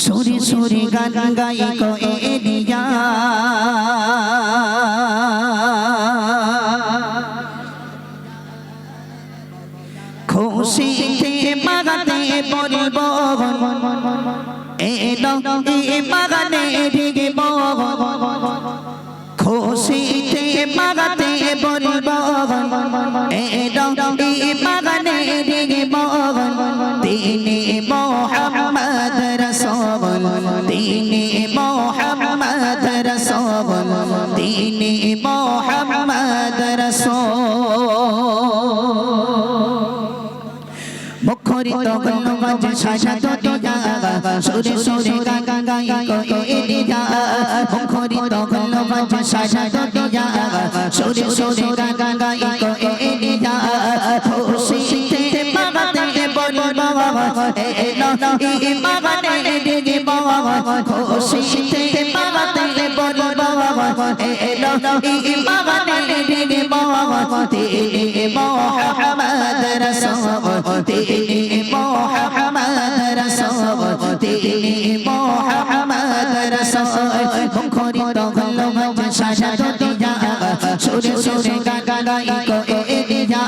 সুরে সুরি গান গাই কো এলিয়া। খুশিতে মাগাতে বলব। এলো এ মাগানে মুখরিত গন্ধবাজ সাজাত দিয়া সুরে সুরে গান গাই কো এলিয়া মুখরিত গন্ধবাজ সাজাত দিয়া সুরে সুরে গান গাই কো এলিয়া খুশিতে মাগাতে বলব এলো ই মাগানে দিগে বাবা খুশিতে মাগাতে বলব এলো ই মাগানে দিগে বাবা তিনি মোহাম্মদ রাসূল তিনি মোহাম্মদ রাসূল তিনি মোহাম্মদ মুখরিত গলব সাজাত দিয়া সুরে সুরে গান গাই কো এলিয়া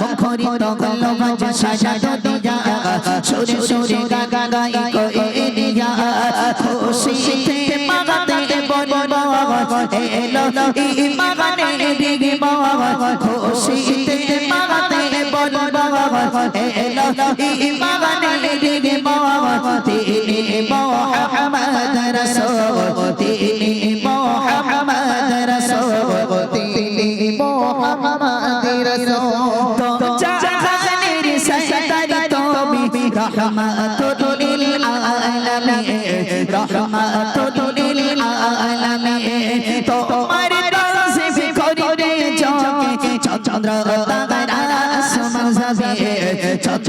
মুখরিত গলব সাজাত দিয়া সুরে সুরে গান গাই কো এলিয়া খুশিতে মাগাতে বলব, এলো ই মাগানে বাবা খুশিতে এলো ই মাগানে দিগে মোহাম্মদ রাসূল তিনি মোহাম্মদ রাসূল তিনি মোহাম্মদ রাসূল তো জাহানের সরদার তুমি রহমাতুল লিল আলামিন রহমাতুল লিল আলামিন তোমার তাসবিহ করিরে জগে চন্দ্র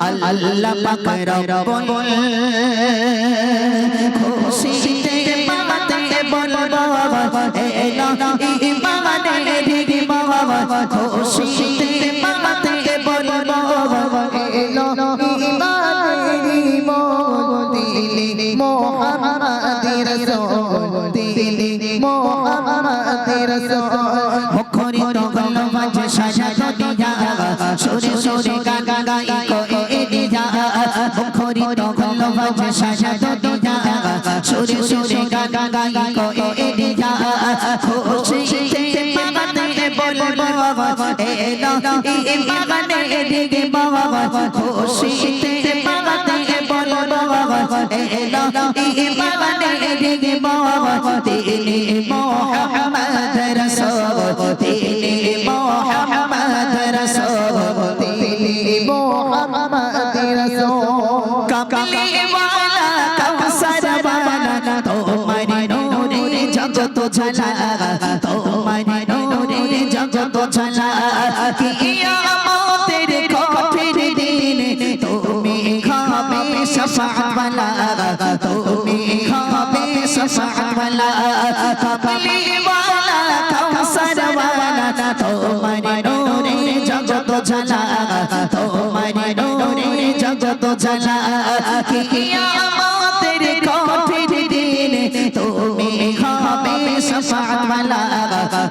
আল্লাহ পাক রব্বুল খুশিতে পাতে বলব এলো ইমানে দিদি বাবা। খুশিতে পাতে বলব এলো ইমানে দিদি দিলি মোহাম্মদ রাসূল। দিলি মোহাম্মদ রাসূল। গলবাজ সাজাত দিয়া সুরে সুরে গান গাই কো এলিয়া খুশিতে পাগাতে বলব এলো ই মাগানে দিগে বাবা খুশিতে পাগাতে বলব এলো ই মাগানে দিগে বাবা তিনি মোহাম্মদ জগত ঝালা তোমার নূরে জগত ঝালা কিয়ামতের কঠিন দিনে, তুমি খাবে শাফাআত ওয়ালা তুমি খাবে শাফাআত ওয়ালা কামলিওয়ালা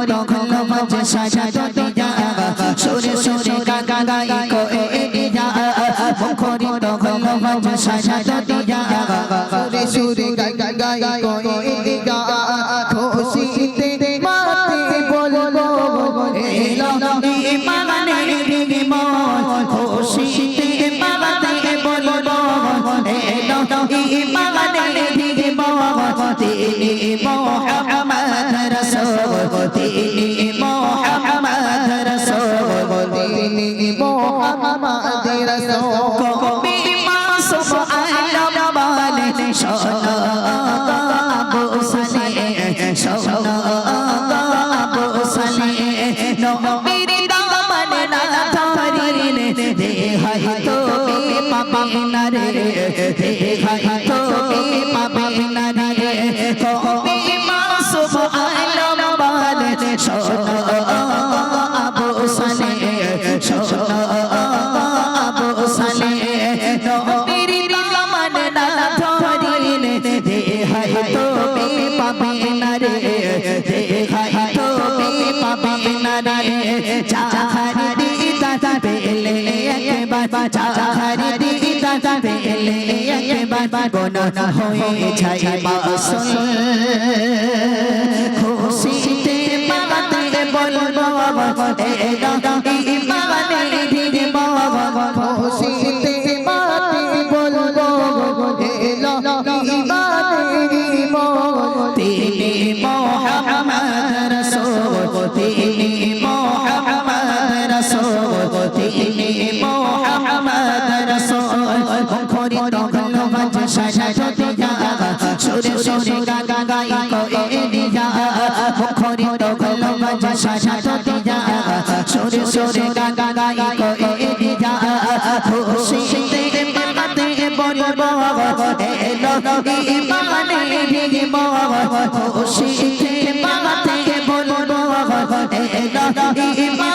হলো মাঝে সাজাতো দিয়া সুরে সুরে গান গাই কো এ দিয়া মুখরিত হলো মাঝে সাজাতো দিয়া সুরে সুরে গাগা গাই গাই কোয়ে দিগা খুশিতে মাতে বলব এলো ইমানে দিদি মন খুশিতে পালাতে বলব এলো ইমানে দিদি মন তিনি মোহাম্মদ চাহারি দিতা পেলে একবার চাহারি একবার গোনা হয়ে মাসুল খুশিতে পালাতে বলব ইমানে দিদি বাবা খুশিতে মাতে বলব ইমানে বল তিনি মোহাম্মদ রাসূল তিনি মোহাম্মদ রাসূল তিনি মোহাম্মদ রাসূল মুখরিত হলো মাঝে সাজাতো দিয়া সুরে সুরে গাগা গাই কো এ দিয়া মুখরিত হলো মাঝে সাজাতো দিয়া সুরে সুরে গাগা গাই কো দিয়া খুশিতে পালাতে বলব এলো ইমানে দিদি বাবা খুশিতে পালাতে বলব এলো ইমানে